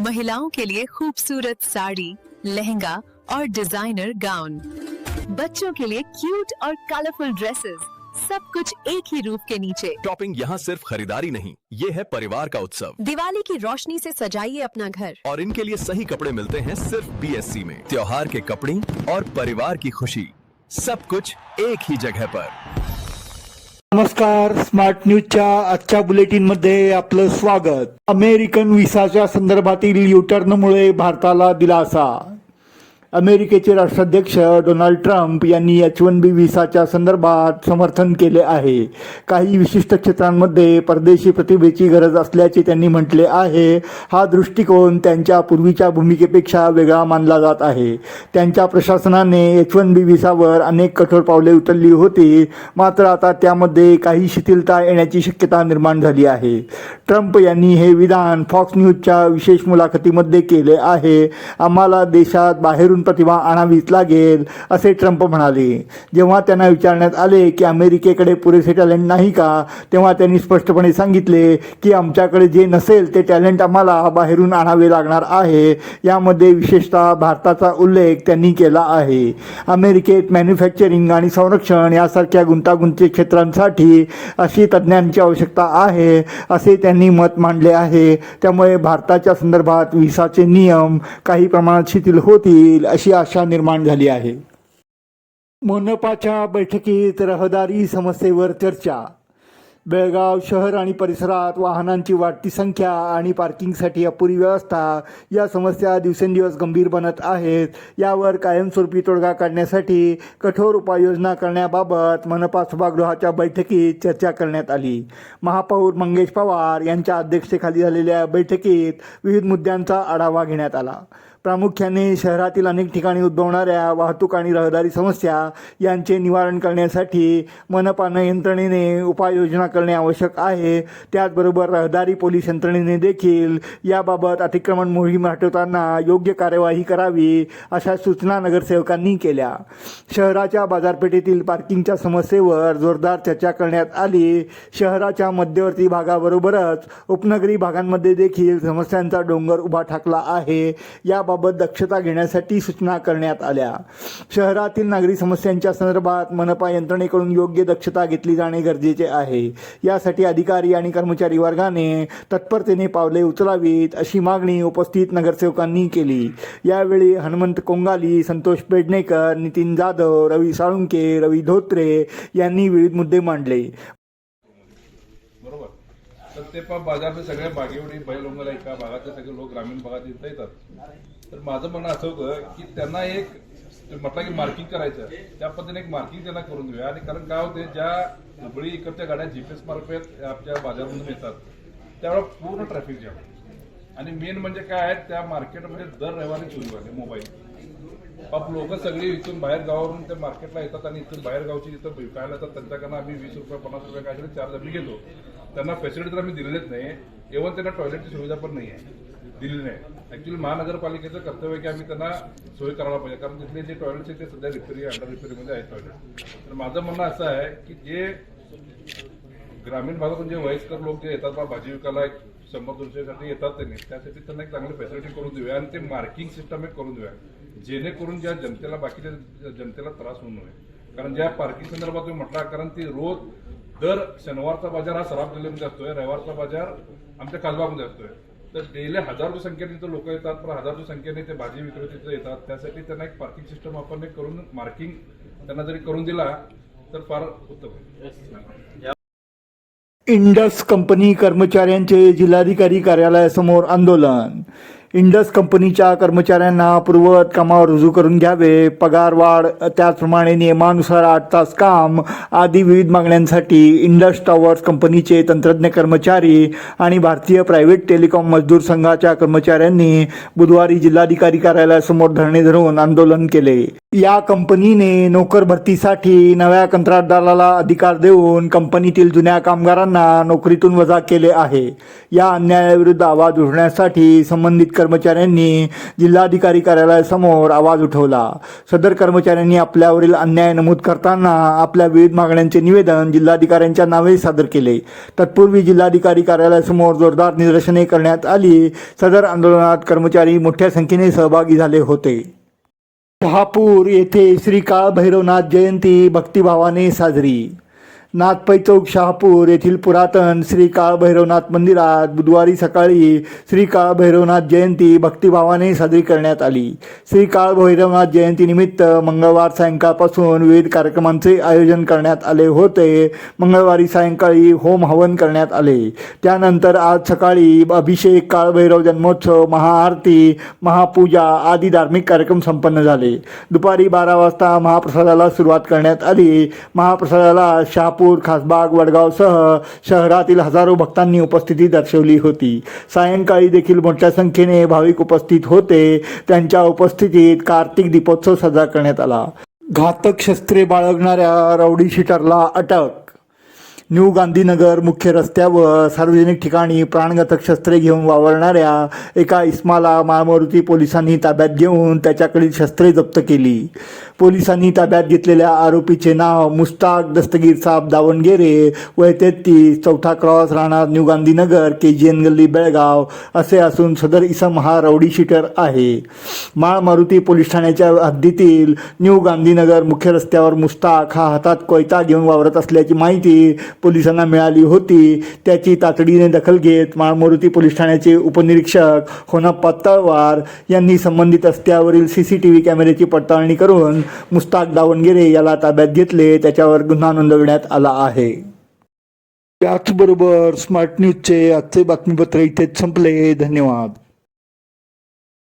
महिलाओं के लिए खूबसूरत साड़ी लहंगा और डिज़ाइनर गाउन बच्चों के लिए क्यूट और कलरफुल ड्रेसेस सब कुछ एक ही रूप के नीचे। टॉपिंग यहाँ सिर्फ़ खरीदारी नहीं ये है परिवार का उत्सव। दिवाली की रोशनी से सजाइए अपना घर। और इनके लिए सही कपड़े मिलते हैं सिर्फ़ बीएससी में। त्योहार के कपड़े और परिवार की खुशी सब कुछ एक ही जगह पर। नमस्कार स्मार्ट न्यूजच्या आजच्या बुलेटिनमध्ये आपलं स्वागत. अमेरिकन व्हिसाच्या संदर्भातील युटर्नमुळे भारताला दिलासा. अमेरिकेचे राष्ट्राध्यक्ष डोनाल्ड ट्रम्प यांनी एच वन बी व्हिसाच्या संदर्भात समर्थन केले आहे. काही विशिष्ट क्षेत्रांमध्ये परदेशी प्रतिभेची गरज असल्याचे त्यांनी म्हटले आहे. हा दृष्टिकोन त्यांच्या पूर्वीच्या भूमिकेपेक्षा वेगळा मानला जात आहे. त्यांच्या प्रशासनाने एच वन बी व्हिसावर अनेक कठोर पावले उचलली होती. मात्र आता त्यामध्ये काही शिथिलता येण्याची शक्यता निर्माण झाली आहे. ट्रम्प यांनी हे विधान फॉक्स न्यूजच्या विशेष मुलाखतीमध्ये केले आहे. आम्हाला देशात बाहेरून प्रतिभा आणावीच लागेल असे ट्रम्प म्हणाले. जेव्हा त्यांना विचारण्यात आले की अमेरिकेकडे पुरेसे टॅलेंट नाही का तेव्हा त्यांनी स्पष्टपणे सांगितले की आमच्याकडे जे नसेल ते टॅलेंट आम्हाला बाहेरून आणावे लागणार आहे. यामध्ये विशेषतः भारताचा उल्लेख त्यांनी केला आहे. अमेरिकेत मॅन्युफॅक्चरिंग आणि संरक्षण यासारख्या गुंतागुंती क्षेत्रांसाठी अशी तज्ज्ञांची आवश्यकता आहे असे त्यांनी मत मांडले आहे. त्यामुळे भारताच्या संदर्भात व्हिसाचे नियम काही प्रमाणात शिथिल होतील अशी आशा निर्माण झाली आहे. मनपाच्या बैठकीत रहदारी समस्येवर चर्चा. बेळगाव शहर आणि परिसरात वाहनांची वाढती संख्या आणि पार्किंगसाठी अपुरी व्यवस्था या समस्या दिवसेंदिवस गंभीर बनत आहेत. यावर कायमस्वरूपी तोडगा काढण्यासाठी कठोर उपाययोजना करण्याबाबत मनपा सभागृहाच्या बैठकीत चर्चा करण्यात आली. महापौर मंगेश पवार यांच्या अध्यक्षतेखाली झालेल्या बैठकीत विविध मुद्द्यांचा आढावा घेण्यात आला. प्रामुख्याने शहरातील अनेक ठिकाणी उद्भवणाऱ्या वाहतूक आणि रहदारी समस्या यांचे निवारण करण्यासाठी मनपानं यंत्रणेने उपाययोजना करणे आवश्यक आहे. त्याचबरोबर रहदारी पोलीस यंत्रणेने देखील याबाबत अतिक्रमण मोहीम हटवताना योग्य कार्यवाही करावी अशा सूचना नगरसेवकांनी केल्या. शहराच्या बाजारपेठेतील पार्किंगच्या समस्येवर जोरदार चर्चा करण्यात आली. शहराच्या मध्यवर्ती भागाबरोबरच उपनगरी भागांमध्ये देखील समस्यांचा डोंगर उभा ठाकला आहे. याबाबत दक्षता घेण्यासाठी सूचना करण्यात आल्या. शहरातील नागरी समस्यांच्या संदर्भात मनपा यंत्रणेकडून योग्य दक्षता घेतली जाणे गरजेचे आहे. यासाठी अधिकारी आणि कर्मचारी वर्गाने तत्परतेने पावले उचलावीत अशी मागणी उपस्थित नगरसेवकांनी केली. यावेळी हनुमंत कोंगाली संतोष पेडणेकर नितीन जाधव रवी साळुंके रवी धोत्रे यांनी विविध मुद्दे मांडले. बरोबर. तर ते पण बाजारचे सगळे बागेवडी बैलोंगला एका भागातले सगळे लोक ग्रामीण भागात येतात. तर माझं म्हणणं असं होतं की त्यांना एक म्हटलं की मार्किंग करायचं. त्या पद्धतीने एक मार्किंग त्यांना करून देऊया. आणि कारण काय होते ज्या हुबळी इकडच्या गाड्या जीपीएस मार्फत आपल्या बाजारमधून येतात त्यावेळेला पूर्ण ट्रॅफिक जॅम आणि मेन म्हणजे काय आहे त्या मार्केटमध्ये दर रविवारी चोरी व्हायले मोबाईल बाप लोक सगळी इथून बाहेर गावावरून त्या मार्केटला येतात आणि इथून बाहेर गावची इथं विकायला येतात त्यांच्याकडनं आम्ही वीस रुपये पन्नास रुपये काहीतरी चार्ज आम्ही घेतो. त्यांना फॅसिलिटी तर आम्ही दिलेलीच नाही. इव्हन त्यांना टॉयलेटची सुविधा पण नाही आहे. दिलेली नाही. ऍक्च्युली महानगरपालिकेचं कर्तव्य की आम्ही त्यांना सोय करायला पाहिजे. कारण तिथले जे टॉयलेट्स आहेत ते सध्या रिपेरी अंडर रिपेरीमध्ये आहेत टॉयलेट तर माझं म्हणणं असं आहे की जे ग्रामीण भागातून जे वयस्कर लोक जे येतात बा भाजी विकायला एक शंभर दोनशेसाठी येतात त्यांनी त्यासाठी त्यांना एक चांगली फॅसिलिटी करून देऊया आणि ते मार्किंग सिस्टम एक करून देऊया. जेणेकरून ज्या जनतेला बाकीच्या जनतेला त्रास होऊ नये. कारण ज्या पार्किंग संदर्भात तुम्ही म्हटला कारण ती रोज दर शनिवारचा बाजार हा सराफ जिल्ह्यामध्ये असतोय रविवारचा बाजार आमच्या कालबामध्ये असतोय. तर डेली हजारो संख्येने तिथं लोक येतात पण हजारो संख्येने ते भाजी विक्रेते तिथं येतात. त्यासाठी त्यांना एक पार्किंग सिस्टम आपण एक करून मार्किंग त्यांना जरी करून दिला तर फार उत्तम इंडस कंपनी कर्मचाऱ्यांचे जिल्हाधिकारी कार्यालयासमोर आंदोलन. इंडस कंपनीच्या कर्मचाऱ्यांना पूर्ववत कामावर रुजू करून घ्यावे. पगार वाढ त्याचप्रमाणे नियमानुसार आठ तास काम आदी विविध मागण्यांसाठी इंडस टॉवर्स कंपनीचे तंत्रज्ञ कर्मचारी आणि भारतीय प्रायव्हेट टेलिकॉम मजदूर संघाच्या कर्मचाऱ्यांनी बुधवारी जिल्हाधिकारी कार्यालयासमोर धरणे धरून आंदोलन केले. या कंपनीने नोकर भरतीसाठी नव्या कंत्राटदाराला अधिकार देऊन कंपनीतील जुन्या कामगारांना नोकरीतून वजा केले आहे. या अन्यायाविरुद्ध आवाज उठण्यासाठी संबंधित कर्मचाऱ्यांनी जिल्हाधिकारी कार्यालयासमोर आवाज उठवला. सदर कर्मचाऱ्यांनी आपल्यावरील अन्याय नमूद करताना आपल्या विविध मागण्यांचे निवेदन जिल्हाधिकाऱ्यांच्या नावे सादर केले. तत्पूर्वी जिल्हाधिकारी कार्यालयासमोर जोरदार निदर्शने करण्यात आली. सदर आंदोलनात कर्मचारी मोठ्या संख्येने सहभागी झाले होते. शहापूर येथे श्री काळ भैरवनाथ जयंती भक्तिभावाने साजरी नागपै चौक शहापूर येथील पुरातन श्री काळभैरवनाथ मंदिरात बुधवारी सकाळी श्री काळभैरवनाथ जयंती भक्तिभावाने साजरी करण्यात आली. श्री काळभैरवनाथ जयंतीनिमित्त मंगळवार सायंकाळपासून विविध कार्यक्रमांचे आयोजन करण्यात आले होते. मंगळवारी सायंकाळी होम हवन करण्यात आले. त्यानंतर आज सकाळी अभिषेक काळभैरव जन्मोत्सव महाआरती महापूजा आदी धार्मिक कार्यक्रम संपन्न झाले. दुपारी बारा वाजता महाप्रसादाला सुरुवात करण्यात आली. महाप्रसादाला शहापूर खासबाग वडगावसह शहरातील हजारो भक्तांनी उपस्थिती दर्शवली होती. सायंकाळी देखील मोठ्या संख्येने भाविक उपस्थित होते. त्यांच्या उपस्थितीत कार्तिक दीपोत्सव साजरा करण्यात आला. घातक शस्त्रे बाळगणाऱ्या रौडी शिटरला अटक न्यू गांधीनगर मुख्य रस्त्यावर सार्वजनिक ठिकाणी प्राणघातक शस्त्रे घेऊन वावरणाऱ्या एका इस्माला माळमारुती पोलिसांनी ताब्यात घेऊन त्याच्याकडील शस्त्रे जप्त केली. पोलिसांनी ताब्यात घेतलेल्या आरोपीचे नाव मुस्ताक दस्तगीर साहब दावणगेरे वय तेहतीस चौथा क्रॉस राहणार new Gandhinagar K G N गल्ली बेळगाव असे असून सदर इसम हा रौडी शिटर आहे. माळ मारुती पोलीस ठाण्याच्या हद्दीतील न्यू गांधीनगर मुख्य रस्त्यावर मुस्ताक हा हातात कोयता घेऊन वावरत असल्याची माहिती पोलिसांना मिळाली होती. त्याची तातडीने दखल घेत माळमारुती पोलीस ठाण्याचे उपनिरीक्षक होनाप्पा तळवार यांनी संबंधित रस्त्यावरील सी सी टी व्ही कॅमेऱ्याची पडताळणी करून मुस्ताक दावणगिरे याला ताब्यात घेतले. त्याच्यावर गुन्हा नोंदवण्यात आला आहे. त्याचबरोबर स्मार्ट न्यूजचे आजचे बातमीपत्र इथेच संपले. धन्यवाद.